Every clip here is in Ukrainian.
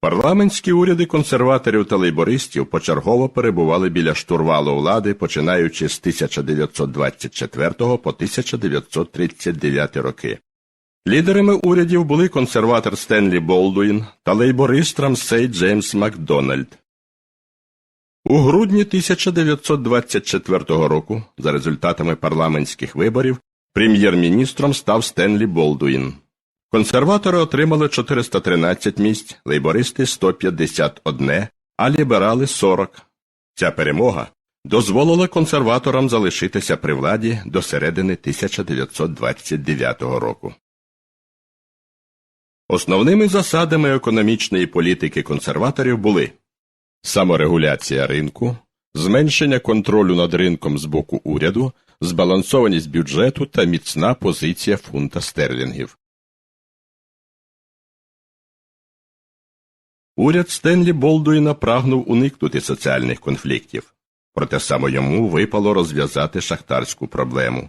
Парламентські уряди консерваторів та лейбористів почергово перебували біля штурвалу влади, починаючи з 1924 по 1939 роки. Лідерами урядів були консерватор Стенлі Болдуін та лейборист Рамсей Джеймс Макдональд. У грудні 1924 року, за результатами парламентських виборів, прем'єр-міністром став Стенлі Болдуін. Консерватори отримали 413 місць, лейбористи 151, а ліберали 40. Ця перемога дозволила консерваторам залишитися при владі до середини 1929 року. Основними засадами економічної політики консерваторів були саморегуляція ринку, зменшення контролю над ринком з боку уряду, збалансованість бюджету та міцна позиція фунта стерлінгів. Уряд Стенлі Болдуїна прагнув уникнути соціальних конфліктів, проте саме йому випало розв'язати шахтарську проблему.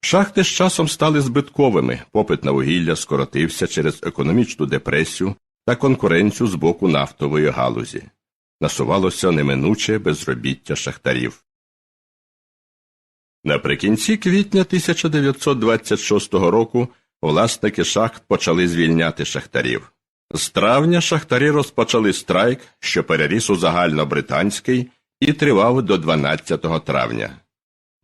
Шахти з часом стали збитковими, попит на вугілля скоротився через економічну депресію та конкуренцію з боку нафтової галузі. Насувалося неминуче безробіття шахтарів. Наприкінці квітня 1926 року власники шахт почали звільняти шахтарів. З травня шахтарі розпочали страйк, що переріс у загальнобританський і тривав до 12 травня.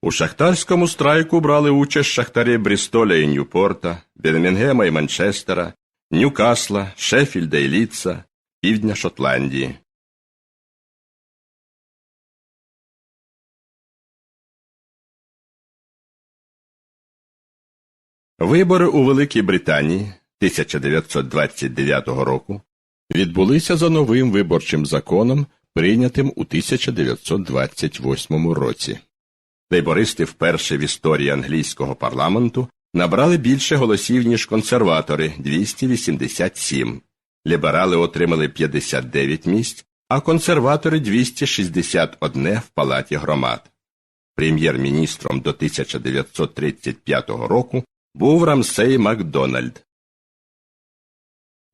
У шахтарському страйку брали участь шахтарі Брістоля і Ньюпорта, Бірмінгема і Манчестера, Ньюкасла, Шеффільда і Літса, Півдня Шотландії. Вибори у Великій Британії 1929 року відбулися за новим виборчим законом, прийнятим у 1928 році. Лейбористи вперше в історії англійського парламенту набрали більше голосів, ніж консерватори 287. Ліберали отримали 59 місць, а консерватори 261 в палаті громад. Прем'єр-міністром до 1935 року був Рамсей Макдональд.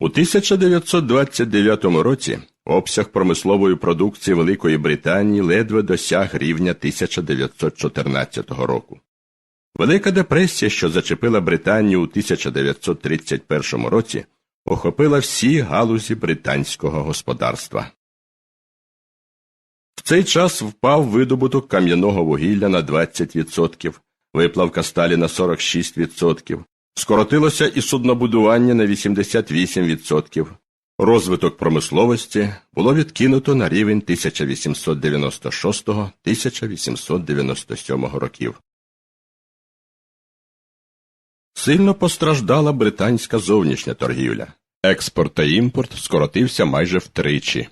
У 1929 році обсяг промислової продукції Великої Британії ледве досяг рівня 1914 року. Велика депресія, що зачепила Британію у 1931 році, охопила всі галузі британського господарства. В цей час впав видобуток кам'яного вугілля на 20%, виплавка сталі на 46%, скоротилося і суднобудування на 88%. Розвиток промисловості було відкинуто на рівень 1896-1897 років. Сильно постраждала британська зовнішня торгівля. Експорт та імпорт скоротився майже втричі.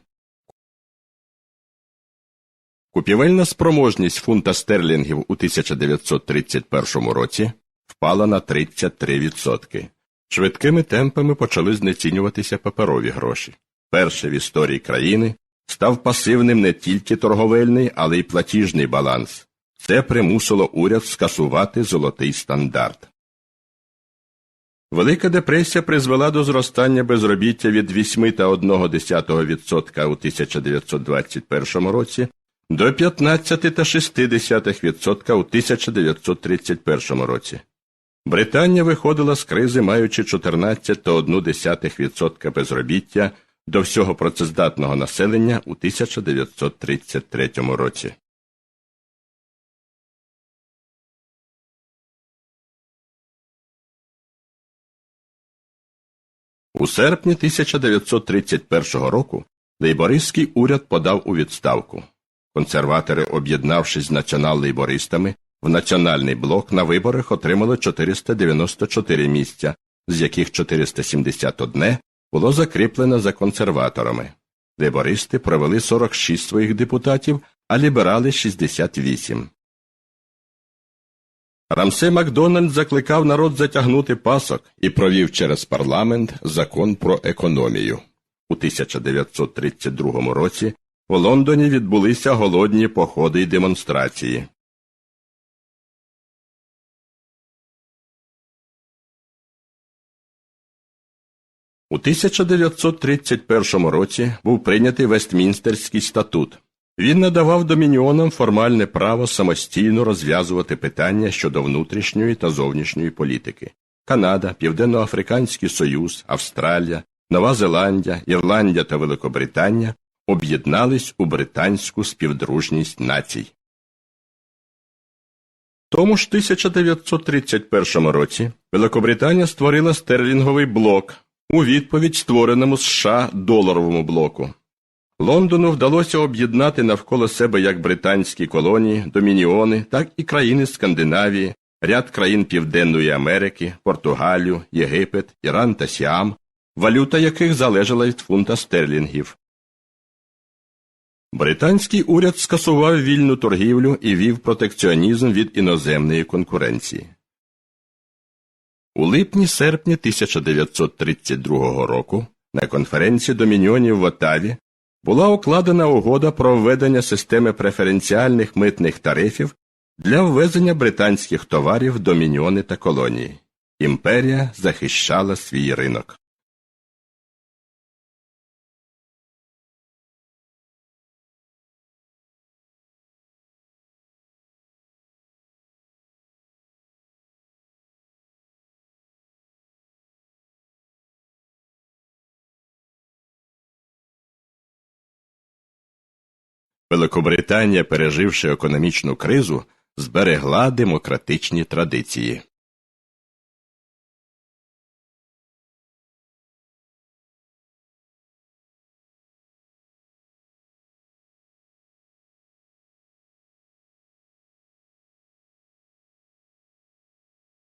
Купівельна спроможність фунта стерлінгів у 1931 році впала на 33%. Швидкими темпами почали знецінюватися паперові гроші. Перше в історії країни став пасивним не тільки торговельний, але й платіжний баланс. Це примусило уряд скасувати золотий стандарт. Велика депресія призвела до зростання безробіття від 8,1% у 1921 році до 15,6% у 1931 році. Британія виходила з кризи, маючи 14,1% безробіття до всього працездатного населення у 1933 році. У серпні 1931 року лейбористський уряд подав у відставку. Консерватори, об'єднавшись з націонал-лейбористами, в національний блок на виборах отримали 494 місця, з яких 471 було закріплено за консерваторами. Лейбористи провели 46 своїх депутатів, а ліберали 68. Рамсей Макдональд закликав народ затягнути пасок і провів через парламент закон про економію. У 1932 році у Лондоні відбулися голодні походи й демонстрації. У 1931 році був прийнятий Вестмінстерський статут. Він надавав домініонам формальне право самостійно розв'язувати питання щодо внутрішньої та зовнішньої політики. Канада, Південноафриканський Союз, Австралія, Нова Зеландія, Ірландія та Великобританія об'єднались у британську співдружність націй. Тому ж 1931 році Великобританія створила стерлінговий блок у відповідь створеному США доларовому блоку. Лондону вдалося об'єднати навколо себе як британські колонії, домініони, так і країни Скандинавії, ряд країн Південної Америки, Португалію, Єгипет, Іран та Сіам, валюта яких залежала від фунта стерлінгів. Британський уряд скасував вільну торгівлю і вів протекціонізм від іноземної конкуренції. У липні-серпні 1932 року на конференції домініонів в Отаві була укладена угода про введення системи преференціальних митних тарифів для ввезення британських товарів в доміньйони та колонії. Імперія захищала свій ринок. Великобританія, переживши економічну кризу, зберегла демократичні традиції.